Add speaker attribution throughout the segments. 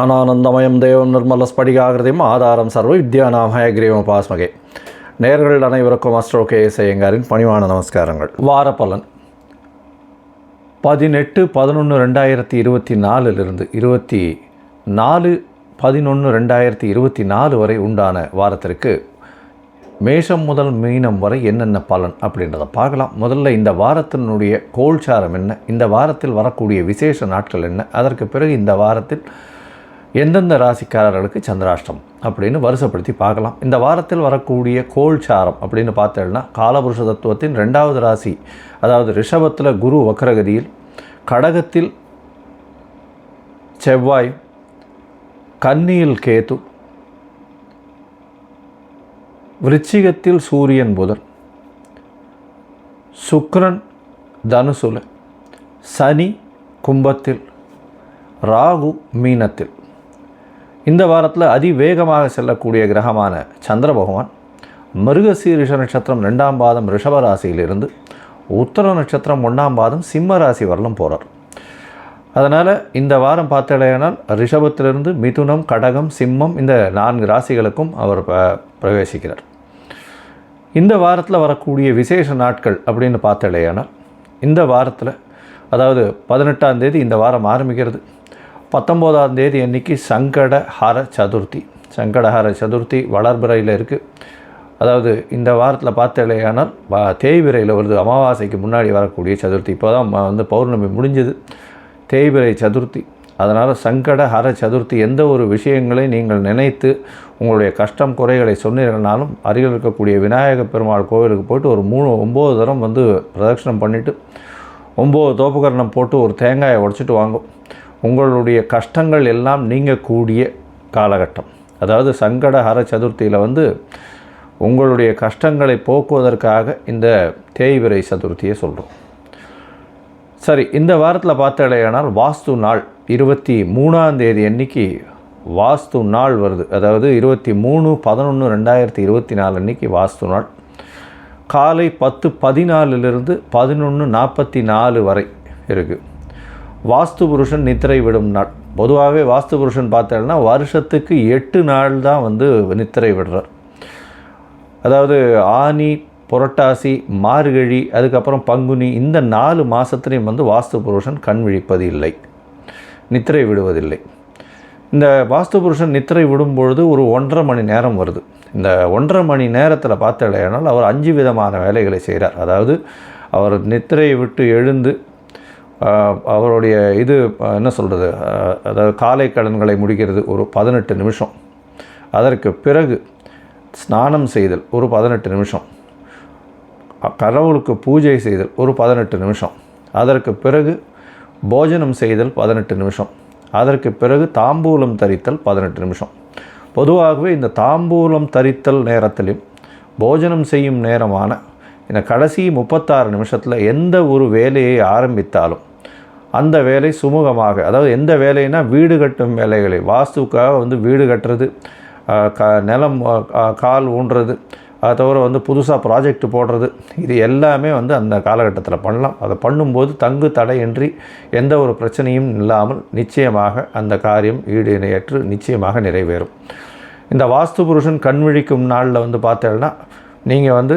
Speaker 1: ஞானானந்தமயம் தேவம் நிர்மல ஸ்படிகாகிருதியும் ஆதாரம் சர்வ வித்யானாம் ஹயக்ரீவம் பாஸ்மகே நேர்கள் அனைவருக்கும் அஸ்ட்ரோ கே எஸ் ஐயங்காரின் பணிவான நமஸ்காரங்கள். வாரப்பலன். பதினெட்டு பதினொன்று ரெண்டாயிரத்தி இருபத்தி நாலுலிருந்து இருபத்தி நாலு பதினொன்று ரெண்டாயிரத்தி இருபத்தி நாலு வரை உண்டான வாரத்திற்கு மேஷம் முதல் மீனம் வரை என்னென்ன பலன் அப்படின்றத பார்க்கலாம். முதல்ல இந்த வாரத்தினுடைய கோல்சாரம் என்ன? இந்த வாரத்தில் வரக்கூடிய விசேஷ நாட்கள் என்ன? அதற்கு பிறகு இந்த வாரத்தில் எந்தெந்த ராசிக்காரர்களுக்கு சந்திராஷ்டம் அப்படின்னு வருஷப்படுத்தி பார்க்கலாம். இந்த வாரத்தில் வரக்கூடிய கோல்சாரம் அப்படின்னு பார்த்தேன்னா காலபுருஷ தத்துவத்தின் ரெண்டாவது ராசி அதாவது ரிஷபத்தில் குரு வக்ரகதியில் கடகத்தில் செவ்வாய் கன்னியில் கேது விருச்சிகத்தில் சூரியன் புதன் சுக்ரன் தனுசுல சனி கும்பத்தில் ராகு மீனத்தில். இந்த வாரத்தில் அதிவேகமாக செல்லக்கூடிய கிரகமான சந்திர பகவான் மிருகசீரிஷ நட்சத்திரம் ரெண்டாம் பாதம் ரிஷப ராசியிலிருந்து உத்தர நட்சத்திரம் ஒன்றாம் பாதம் சிம்ம ராசி வரலும் போகிறார் அதனால் இந்த வாரம் பார்த்தடையானால் ரிஷபத்திலிருந்து மிதுனம் கடகம் சிம்மம் இந்த நான்கு ராசிகளுக்கும் அவர் ப- பிரவேசிக்கிறார். இந்த வாரத்தில் வரக்கூடிய விசேஷ நாட்கள் அப்படின்னு பார்த்தடையானால் இந்த வாரத்தில் அதாவது பதினெட்டாம் தேதி இந்த வாரம் ஆரம்பிக்கிறது. பத்தொம்போதாம் தேதி அன்னைக்கு சங்கடஹர சதுர்த்தி. சங்கடஹர சதுர்த்தி வளர்பிறையில் இருக்குது அதாவது இந்த வாரத்தில் பார்த்தலையானால் தேய்பிரையில் வருது. அமாவாசைக்கு முன்னாடி வரக்கூடிய சதுர்த்தி. இப்போ தான் வந்து பௌர்ணமி முடிஞ்சது. தேய்பிரை சதுர்த்தி. அதனால் சங்கட ஹர சதுர்த்தி எந்த ஒரு விஷயங்களை நீங்கள் நினைத்து உங்களுடைய கஷ்டம் குறைகளை சொன்னீர்கள்னாலும் அருகில் இருக்கக்கூடிய விநாயக பெருமாள் கோவிலுக்கு போய்ட்டு ஒரு மூணு ஒம்பது தரம் வந்து பிரதட்சணம் பண்ணிவிட்டு ஒம்பது தோப்புக்கரணம் போட்டு ஒரு தேங்காயை உடச்சிட்டு வாங்கும். உங்களுடைய கஷ்டங்கள் எல்லாம் நீங்கக்கூடிய காலகட்டம். அதாவது சங்கட ஹர சதுர்த்தியில் வந்து உங்களுடைய கஷ்டங்களை போக்குவதற்காக இந்த தேய்விரை சதுர்த்தியை சொல்கிறோம் சரி இந்த வாரத்தில் பார்த்தாலேயானால் வாஸ்து நாள் இருபத்தி மூணாம் தேதி அன்னைக்கு வாஸ்து நாள் வருது. அதாவது இருபத்தி மூணு பதினொன்று ரெண்டாயிரத்தி இருபத்தி நாலு அன்னைக்கு வாஸ்து நாள். காலை பத்து பதினாலிலிருந்து பதினொன்று நாற்பத்தி நாலு வரை இருக்குது வாஸ்து புருஷன் நித்திரை விடும் நாள். பொதுவாகவே வாஸ்து புருஷன் பார்த்தேன்னா வருஷத்துக்கு எட்டு நாள் தான் வந்து நித்திரை விடுறார். அதாவது ஆனி புரட்டாசி மார்கழி அதுக்கப்புறம் பங்குனி இந்த நாலு மாதத்துலேயும் வந்து வாஸ்து புருஷன் கண் விழிப்பது இல்லை நித்திரை விடுவதில்லை. இந்த வாஸ்து புருஷன் நித்திரை விடும்பொழுது ஒரு ஒன்றரை மணி நேரம் வருது. இந்த ஒன்றரை மணி நேரத்தில் பார்த்தலையானால் அவர் அஞ்சு விதமான வேலைகளை செய்கிறார் அதாவது அவர் நித்திரையை விட்டு எழுந்து அவருடைய இது என்ன சொல்கிறது அதாவது காலை கடன்களை முடிக்கிறது ஒரு பதினெட்டு நிமிஷம். அதற்கு பிறகு ஸ்நானம் செய்தல் ஒரு பதினெட்டு நிமிஷம். கடவுளுக்கு பூஜை செய்தல் ஒரு பதினெட்டு நிமிஷம். அதற்கு பிறகு போஜனம் செய்தல் பதினெட்டு நிமிஷம். அதற்கு பிறகு தாம்பூலம் தரித்தல் பதினெட்டு நிமிஷம். பொதுவாகவே இந்த தாம்பூலம் தரித்தல் நேரத்திலும் போஜனம் செய்யும் நேரமான இந்த கடைசி முப்பத்தாறு நிமிஷத்தில் எந்த ஒரு வேலையை ஆரம்பித்தாலும் அந்த வேலை சுமூகமாக அதாவது எந்த வேலைனா வீடு கட்டும் வேலைகளை வாஸ்துக்காக வந்து வீடு கட்டுறது க நிலம் கால் ஊன்றது அதை தவிர வந்து புதுசாக ப்ராஜெக்ட் போடுறது இது எல்லாமே வந்து அந்த காலகட்டத்தில் பண்ணலாம். அதை பண்ணும்போது தங்கு தடையின்றி எந்த ஒரு பிரச்சனையும் இல்லாமல் நிச்சயமாக அந்த காரியம் ஈடு இணையற்று நிச்சயமாக நிறைவேறும். இந்த வாஸ்து புருஷன் கண் விழிக்கும் நாளில் வந்து பார்த்தேன்னா நீங்கள் வந்து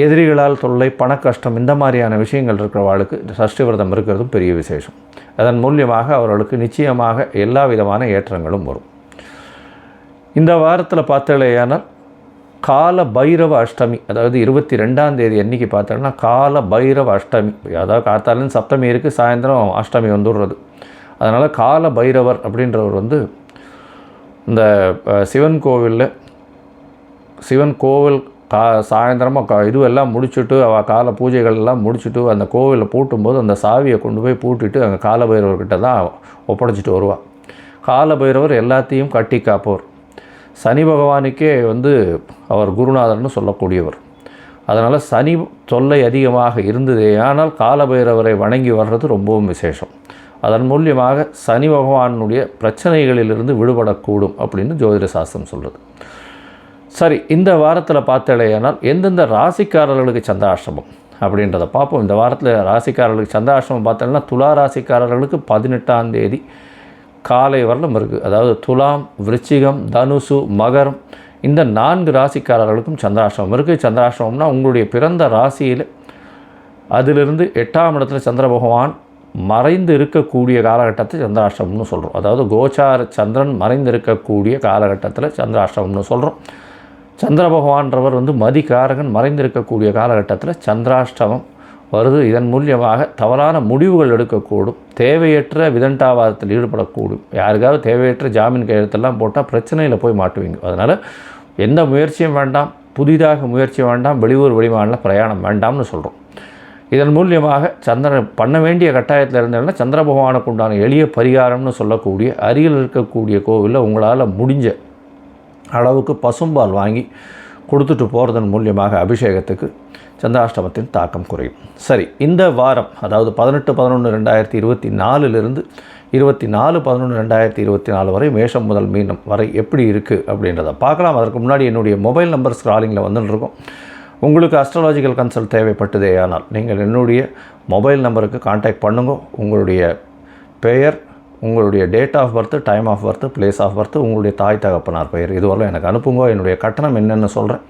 Speaker 1: எதிரிகளால் தொல்லை பண கஷ்டம் இந்த மாதிரியான விஷயங்கள் இருக்கிறவாளுக்கு சஷ்டி விரதம் இருக்கிறதும் பெரிய விசேஷம். அதன் மூலியமாக அவர்களுக்கு நிச்சயமாக எல்லா விதமான ஏற்றங்களும் வரும். இந்த வாரத்தில் பார்த்தலையானால் கால பைரவ அஷ்டமி அதாவது இருபத்தி ரெண்டாம் தேதி அன்னைக்கு பார்த்தோன்னா கால பைரவ அஷ்டமி. அதாவது காத்தாலும் சப்தமி இருக்குது சாயந்தரம் அஷ்டமி வந்துடுறது. அதனால் கால பைரவர் அப்படின்றவர் வந்து இந்த சிவன் கோவிலில் சிவன் கோவில் கா சாயந்தரமாக கா இதுவெல்லாம் முடிச்சுட்டு அவள் கால பூஜைகள் எல்லாம் முடிச்சுட்டு அந்த கோவிலில் பூட்டும்போது அந்த சாவியை கொண்டு போய் பூட்டிட்டு அங்கே காலபைரவர்கிட்ட தான் ஒப்படைச்சிட்டு வருவாள் காலபைரவர் எல்லாத்தையும் கட்டி காப்பவர். சனி பகவானுக்கே வந்து அவர் குருநாதர்னு சொல்லக்கூடியவர். அதனால் சனி தொல்லை அதிகமாக இருந்தது ஆனால் காலபைரவரை வணங்கி வர்றது ரொம்பவும் விசேஷம். அதன் மூலியமாக சனி பகவானுடைய பிரச்சனைகளிலிருந்து விடுபடக்கூடும் அப்படின்னு ஜோதிட சாஸ்திரம் சொல்கிறது சரி இந்த வாரத்தில் பார்த்தலையானால் எந்தெந்த ராசிக்காரர்களுக்கு சந்திராஷ்டமம் அப்படின்றத பார்ப்போம். இந்த வாரத்தில் ராசிக்காரர்களுக்கு சந்திராஷ்டமம் பார்த்தோம்னா துலா ராசிக்காரர்களுக்கு பதினெட்டாம் தேதி காலை வரலும் இருக்குது அதாவது துலாம் விருச்சிகம் தனுசு மகரம் இந்த நான்கு ராசிக்காரர்களுக்கும் சந்திராஷ்டமம் இருக்குது சந்திராஷ்டமம்னா உங்களுடைய பிறந்த ராசியில் அதிலிருந்து எட்டாம் இடத்துல சந்திர பகவான் மறைந்து இருக்கக்கூடிய காலகட்டத்தை சந்திராஷ்டமம்னு சொல்கிறோம் அதாவது கோச்சார சந்திரன் மறைந்து இருக்கக்கூடிய காலகட்டத்தில் சந்திராஷ்டமம்னு சொல்கிறோம் சந்திர பகவான்றவர் வந்து மதிகாரகன் மறைந்திருக்கக்கூடிய காலகட்டத்தில் சந்திராஷ்டமம் வருது. இதன் மூலியமாக தவறான முடிவுகள் எடுக்கக்கூடும். தேவையற்ற விதண்டாவாதத்தில் ஈடுபடக்கூடும். யாருக்காவது தேவையற்ற ஜாமீன் கையெழுத்தெல்லாம் போட்டால் பிரச்சனையில் போய் மாட்டுவீங்க. அதனால் எந்த முயற்சியும் வேண்டாம். புதிதாக முயற்சி வேண்டாம். வெளியூர் வெளிமாநில பிரயாணம் வேண்டாம்னு சொல்கிறோம் இதன் மூலியமாக சந்திரன் பண்ண வேண்டிய கட்டாயத்தில் இருந்ததுன்னா சந்திர பகவானுக்கு உண்டான எளிய பரிகாரம்னு சொல்லக்கூடிய அருகில் இருக்கக்கூடிய கோவிலில் உங்களால் முடிஞ்ச அளவுக்கு பசும்பால் வாங்கி கொடுத்துட்டு போகிறதன் மூலியமாக அபிஷேகத்துக்கு சந்திராஷ்டமத்தின் தாக்கம் குறையும். சரி இந்த வாரம் அதாவது பதினெட்டு பதினொன்று ரெண்டாயிரத்தி இருபத்தி நாலுலேருந்து இருபத்தி நாலு பதினொன்று ரெண்டாயிரத்தி இருபத்தி நாலு வரை மேஷம் முதல் மீனம் வரை எப்படி இருக்குது அப்படின்றத பார்க்கலாம். அதற்கு முன்னாடி என்னுடைய மொபைல் நம்பர் ஸ்க்ராலிங்கில் வந்துட்டுருக்கோம் உங்களுக்கு அஸ்ட்ராலாஜிக்கல் கன்சல்ட் தேவைப்பட்டதே ஆனால் நீங்கள் என்னுடைய மொபைல் நம்பருக்கு காண்டாக்ட் பண்ணுங்க. உங்களுடைய பெயர் உங்களுடைய date of birth time of birth place of birth உங்களுடைய தாய் தகப்பனார் பெயர். இதுவரை எனக்கு அனுப்புங்க. என்னுடைய கட்டணம் என்னென்னு சொல்கிறேன்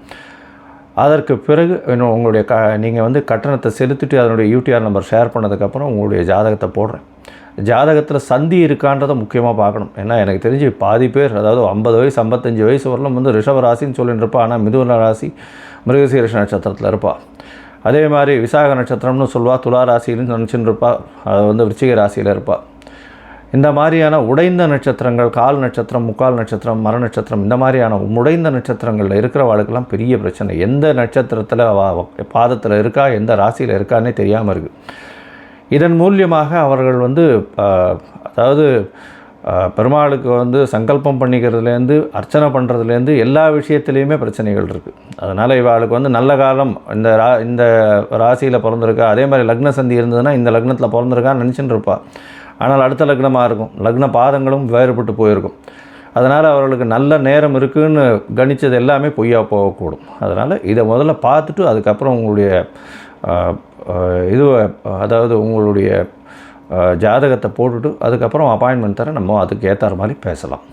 Speaker 1: அதற்கு பிறகு இன்னும் உங்களுடைய க நீங்கள் வந்து கட்டணத்தை செலுத்திட்டு அதனுடைய யூடிஆர் நம்பர் ஷேர் பண்ணதுக்கப்புறம் உங்களுடைய ஜாதகத்தை போடுறேன். ஜாதகத்தில் சந்தி இருக்கான்றதை முக்கியமாக பார்க்கணும். ஏன்னா எனக்கு தெரிஞ்சு பாதி பேர் அதாவது ஐம்பது வயசு ஐம்பத்தஞ்சு வயசு வரலாம் வந்து ரிஷப ராசின்னு சொல்லிட்டு இருப்பா. ஆனால் மிதுன ராசி மிருகசீரிஷ நட்சத்திரத்தில் இருப்பாள் அதே மாதிரி விசாக நட்சத்திரம்னு சொல்லுவாள் துலா ராசின்னு நினச்சின்னு இருப்பாள் அது வந்து விருச்சிக ராசியில் இருப்பாள் இந்த மாதிரியான உடைந்த நட்சத்திரங்கள் கால் நட்சத்திரம் முக்கால் நட்சத்திரம் மர நட்சத்திரம் இந்த மாதிரியான உடைந்த நட்சத்திரங்களில் இருக்கிறவாளுக்கெல்லாம் பெரிய பிரச்சனை. எந்த நட்சத்திரத்தில் பாதத்தில் இருக்கா எந்த ராசியில் இருக்கான்னே தெரியாமல் இருக்குது இதன் மூலியமாக அவர்கள் வந்து அதாவது பெருமாளுக்கு வந்து சங்கல்பம் பண்ணிக்கிறதுலேருந்து அர்ச்சனை பண்ணுறதுலேருந்து எல்லா விஷயத்துலேயுமே பிரச்சனைகள் இருக்குது அதனால் இவாளுக்கு வந்து நல்ல காலம் இந்த ரா இந்த ராசியில் பிறந்திருக்கா அதே மாதிரி லக்ன சந்தி இருந்ததுன்னா இந்த லக்னத்தில் பிறந்திருக்கான்னு நினச்சின்னு இருப்பா. ஆனால் அடுத்த லக்னமாக இருக்கும். லக்ன பாதங்களும் வேறுபட்டு போயிருக்கும். அதனால் அவர்களுக்கு நல்ல நேரம் இருக்குன்னு கணித்தது எல்லாமே பொய்யா போகக்கூடும். அதனால் இதை முதல்ல பார்த்துட்டு அதுக்கப்புறம் உங்களுடைய இது அதாவது உங்களுடைய ஜாதகத்தை போட்டுட்டு அதுக்கப்புறம் அப்பாயின்மெண்ட் தர நம்ம அதுக்கு ஏற்றாற மாதிரி பேசலாம்.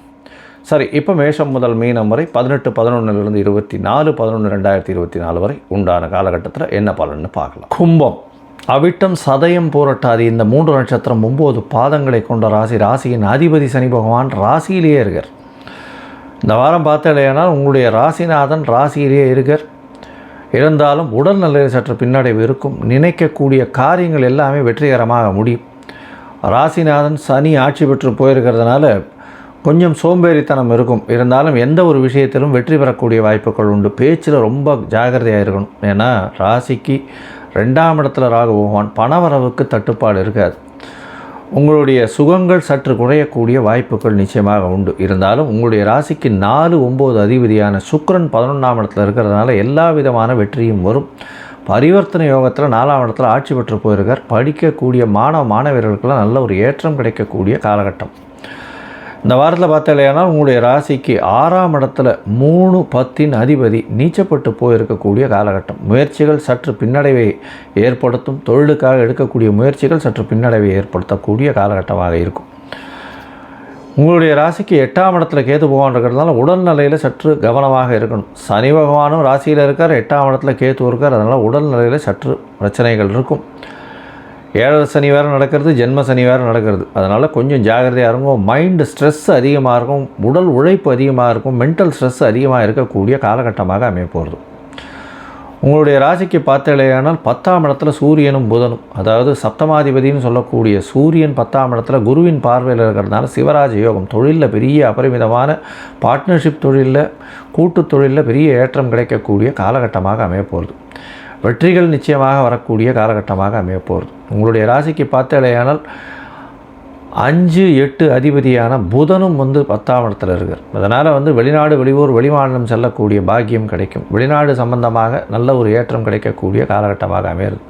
Speaker 1: சரி இப்போ மேஷம் முதல் மீனம் வரை பதினெட்டு பதினொன்றுலேருந்து இருபத்தி நாலு பதினொன்று ரெண்டாயிரத்தி இருபத்தி நாலு வரை உண்டான காலகட்டத்தில் என்ன பலன்னு பார்க்கலாம். கும்பம். அவிட்டம் சதயம் போரட்டாதி இந்த மூன்று நட்சத்திரம் ஒம்பது பாதங்களை கொண்ட ராசி. ராசியின் அதிபதி சனி பகவான் ராசியிலேயே இருக்கார். இந்த வாரம் பார்த்தலையானால் உங்களுடைய ராசிநாதன் ராசியிலேயே இருக்கார். இருந்தாலும் உடல்நிலையில் சற்று பின்னடைவு இருக்கும். நினைக்கக்கூடிய காரியங்கள் எல்லாமே வெற்றிகரமாக முடியும். ராசிநாதன் சனி ஆட்சி பெற்று போயிருக்கிறதுனால கொஞ்சம் சோம்பேறித்தனம் இருக்கும். இருந்தாலும் எந்த ஒரு விஷயத்திலும் வெற்றி பெறக்கூடிய வாய்ப்புகள் உண்டு. பேச்சில் ரொம்ப ஜாகிரதையாக இருக்கணும். ஏன்னா ராசிக்கு ரெண்டாம் இடத்துல ராகு பகவான் பணவரவுக்கு தட்டுப்பாடு இருக்காது. உங்களுடைய சுகங்கள் சற்று குறையக்கூடிய வாய்ப்புகள் நிச்சயமாக உண்டு. இருந்தாலும் உங்களுடைய ராசிக்கு நாலு ஒம்பது அதிபதியான சுக்ரன் பதினொன்றாம் இடத்துல இருக்கிறதுனால எல்லா விதமான வெற்றியும் வரும். பரிவர்த்தனை யோகத்தில் நாலாம் இடத்துல ஆட்சி பெற்று போயிருக்கார். படிக்கக்கூடிய மாணவ மாணவர்களுக்கெல்லாம் நல்ல ஒரு ஏற்றம் கிடைக்கக்கூடிய காலகட்டம். இந்த வாரத்தில் பார்த்தலையானால் உங்களுடைய ராசிக்கு ஆறாம் இடத்துல மூணு பத்தின் அதிபதி நீச்சப்பட்டு போயிருக்கக்கூடிய காலகட்டம். முயற்சிகள் சற்று பின்னடைவை ஏற்படுத்தும் தொழிலுக்காக எடுக்கக்கூடிய முயற்சிகள் சற்று பின்னடைவை ஏற்படுத்தக்கூடிய காலகட்டமாக இருக்கும். உங்களுடைய ராசிக்கு எட்டாம் இடத்துல கேது பகவான் இருக்கிறதுனால உடல்நிலையில் சற்று கவனமாக இருக்கணும். சனி பகவானும் ராசியில் இருக்கார் எட்டாம் இடத்துல கேத்து இருக்கார் அதனால் உடல்நிலையில் சற்று பிரச்சனைகள் இருக்கும். ஏழரை சனி வேறு நடக்கிறது ஜென்ம சனி வேறு நடக்கிறது. அதனால் கொஞ்சம் ஜாகிரதையாக இருக்கும் மைண்டு ஸ்ட்ரெஸ் அதிகமாக இருக்கும். உடல் உழைப்பு அதிகமாக இருக்கும். மென்டல் ஸ்ட்ரெஸ் அதிகமாக இருக்கக்கூடிய காலகட்டமாக அமையப்போகிறது உங்களுடைய ராசிக்கு பார்த்தலையானால் பத்தாம் இடத்துல சூரியனும் புதனும். அதாவது சப்தமாதிபதினு சொல்லக்கூடிய சூரியன் பத்தாம் இடத்துல குருவின் பார்வையில் இருக்கிறதுனால சிவராஜ யோகம் தொழிலில் பெரிய அபரிமிதமான பார்ட்னர்ஷிப் தொழிலில் கூட்டு தொழிலில் பெரிய ஏற்றம் கிடைக்கக்கூடிய காலகட்டமாக அமையப்போகிறது வெற்றிகள் நிச்சயமாக வரக்கூடிய காலகட்டமாக அமையப்போகிறது. உங்களுடைய ராசிக்கு பார்த்தாலேயானால் அஞ்சு எட்டு அதிபதியான புதனும் வந்து பத்தாம் இடத்துல இருக்கார். அதனால் வந்து வெளிநாடு வெளியூர் வெளிமாநிலம் செல்லக்கூடிய பாக்கியம் கிடைக்கும். வெளிநாடு சம்பந்தமாக நல்ல ஒரு ஏற்றம் கிடைக்கக்கூடிய காலகட்டமாக அமையிறது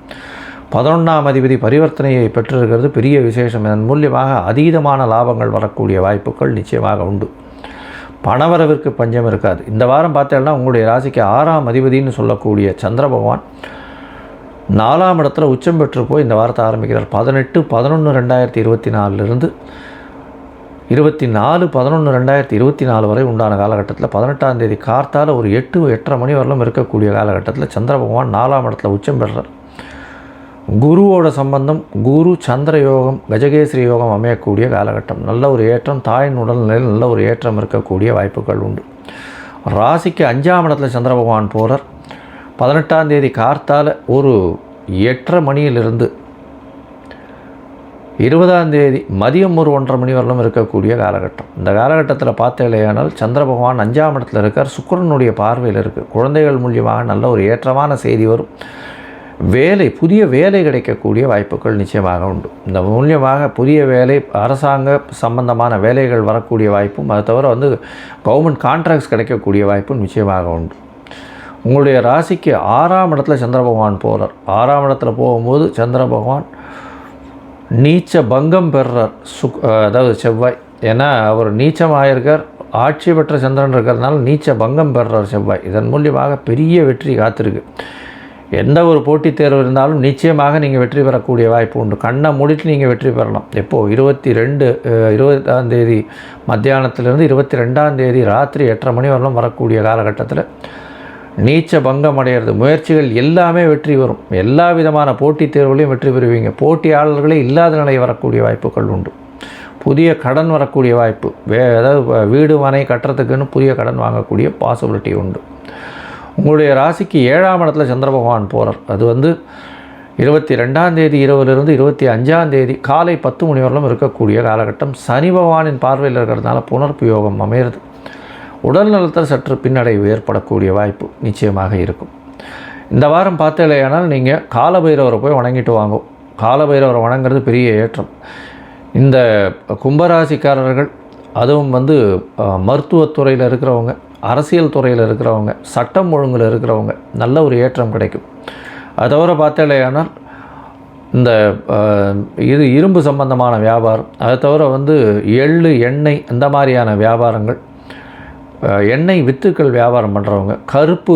Speaker 1: பதினொன்றாம் அதிபதி பரிவர்த்தனையை பெற்றிருக்கிறது. பெரிய விசேஷம். இதன் மூலியமாக அதீதமான லாபங்கள் வரக்கூடிய வாய்ப்புகள் நிச்சயமாக உண்டு. பணவரவிற்கு பஞ்சம் இருக்காது. இந்த வாரம் பார்த்தேன்னா உங்களுடைய ராசிக்கு ஆறாம் அதிபதினு சொல்லக்கூடிய சந்திர பகவான் நாலாம் இடத்துல உச்சம் பெற்று போய் இந்த வாரத்தை ஆரம்பிக்கிறார். பதினெட்டு பதினொன்று ரெண்டாயிரத்தி இருபத்தி நாலுலேருந்து இருபத்தி நாலு பதினொன்று ரெண்டாயிரத்தி இருபத்தி நாலு வரை உண்டான காலகட்டத்தில் பதினெட்டாம் தேதி கார்த்தால் ஒரு எட்டு எட்டரை மணி வரலும் இருக்கக்கூடிய காலகட்டத்தில் சந்திர பகவான் நாலாம் இடத்துல உச்சம் பெறுறார். குருவோட சம்பந்தம் குரு சந்திர யோகம் கஜகேசரி யோகம் அமையக்கூடிய காலகட்டம். நல்ல ஒரு ஏற்றம் தாயின் உடல்நிலையில் நல்ல ஒரு ஏற்றம் இருக்கக்கூடிய வாய்ப்புகள் உண்டு. ராசிக்கு அஞ்சாம் இடத்துல சந்திர பகவான் போகிறார் பதினெட்டாம் தேதி கார்த்தால் ஒரு எட்டரை மணியிலிருந்து இருபதாம் தேதி மதியம் ஒரு ஒன்றரை மணி வரலும் இருக்கக்கூடிய காலகட்டம். இந்த காலகட்டத்தில் பார்த்தேலையானால் சந்திர பகவான் அஞ்சாம் இடத்துல இருக்கார். சுக்கரனுடைய பார்வையில் இருக்குது குழந்தைகள் மூலியமாக நல்ல ஒரு ஏற்றமான செய்தி வரும். வேலை புதிய வேலை கிடைக்கக்கூடிய வாய்ப்புகள் நிச்சயமாக உண்டு. இந்த மூலியமாக புதிய வேலை அரசாங்க சம்பந்தமான வேலைகள் வரக்கூடிய வாய்ப்பும் அதை தவிர வந்து கவர்மெண்ட் கான்ட்ராக்ட்ஸ் கிடைக்கக்கூடிய வாய்ப்பும் நிச்சயமாக உண்டு. உங்களுடைய ராசிக்கு ஆறாம் இடத்துல சந்திர பகவான் போகிறார் ஆறாம் இடத்துல போகும்போது சந்திர பகவான் நீச்ச பங்கம் பெறுறார். சுக் அதாவது செவ்வாய். ஏன்னா அவர் நீச்சமாயிருக்கார். ஆட்சி பெற்ற சந்திரன் இருக்கிறதுனால நீச்ச பங்கம் பெறுறார் செவ்வாய். இதன் மூலியமாக பெரிய வெற்றி காத்திருக்கு. எந்த ஒரு போட்டித் தேர்வு இருந்தாலும் நிச்சயமாக நீங்கள் வெற்றி பெறக்கூடிய வாய்ப்பு உண்டு. கண்ணை மூடிட்டு நீங்கள் வெற்றி பெறலாம். எப்போது இருபத்தி ரெண்டு இருபதாம் தேதி மத்தியானத்திலிருந்து இருபத்தி ரெண்டாம் தேதி ராத்திரி எட்டரை மணி வரலாம் வரக்கூடிய காலகட்டத்தில். நீச்ச பங்கம் அடையிறது. முயற்சிகள் எல்லாமே வெற்றி வரும் எல்லா விதமான போட்டித் தேர்வுகளையும் வெற்றி பெறுவீங்க. போட்டியாளர்களே இல்லாத நிலை வரக்கூடிய வாய்ப்புகள் உண்டு. புதிய கடன் வரக்கூடிய வாய்ப்பு. வே அதாவது வீடு மனை கட்டுறதுக்குன்னு புதிய கடன் வாங்கக்கூடிய பாசிபிலிட்டி உண்டு. உங்களுடைய ராசிக்கு ஏழாம் இடத்துல சந்திர பகவான் போகிறார் அது வந்து இருபத்தி ரெண்டாம் தேதி இரவுலேருந்து இருபத்தி அஞ்சாம் தேதி காலை பத்து மணி வரலும் இருக்கக்கூடிய காலகட்டம். சனி பகவானின் பார்வையில் இருக்கிறதுனால புனர்ப்பு யோகம் அமையிறது. உடல் நலத்தில் சற்று பின்னடைவு ஏற்படக்கூடிய வாய்ப்பு நிச்சயமாக இருக்கும். இந்த வாரம் பார்த்தலையானால் நீங்கள் காலபைரவரை போய் வணங்கிட்டு வாங்கும் காலபைரவரை வணங்குறது பெரிய ஏற்றம். இந்த கும்பராசிக்காரர்கள் அதுவும் வந்து மருத்துவத்துறையில் இருக்கிறவங்க அரசியல் துறையில் இருக்கிறவங்க சட்டம் ஒழுங்கில் இருக்கிறவங்க நல்ல ஒரு ஏற்றம் கிடைக்கும். அதை தவிர பார்த்தலையானால் இந்த இது இரும்பு சம்பந்தமான வியாபாரம். அதை தவிர வந்து எள் எண்ணெய் இந்த மாதிரியான வியாபாரங்கள் எண்ணெய் வித்துக்கள் வியாபாரம் பண்ணுறவங்க கருப்பு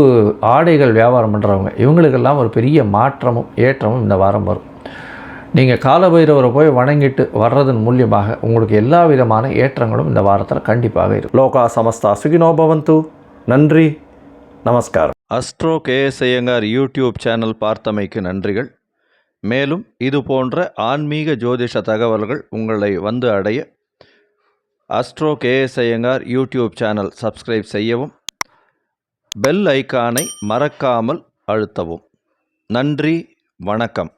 Speaker 1: ஆடைகள் வியாபாரம் பண்ணுறவங்க இவங்களுக்கெல்லாம் ஒரு பெரிய மாற்றமும் ஏற்றமும் இந்த வாரம் வரும். நீங்கள் காலபைரவரை போய் வணங்கிட்டு வர்றதன் மூலியமாக உங்களுக்கு எல்லா விதமான ஏற்றங்களும் இந்த வாரத்தில் கண்டிப்பாக இருக்கும். லோகா சமஸ்தா சுகினோபவந்து நன்றி. நமஸ்காரம். Astro KS Iyengar YouTube channel பார்த்தமைக்கு நன்றிகள். மேலும் இது போன்ற ஆன்மீக ஜோதிஷ தகவல்கள் உங்களை வந்து அடைய astro KS Iyengar YouTube channel subscribe செய்யவும் பெல் ஐக்கானை மறக்காமல் அழுத்தவும். நன்றி. வணக்கம்.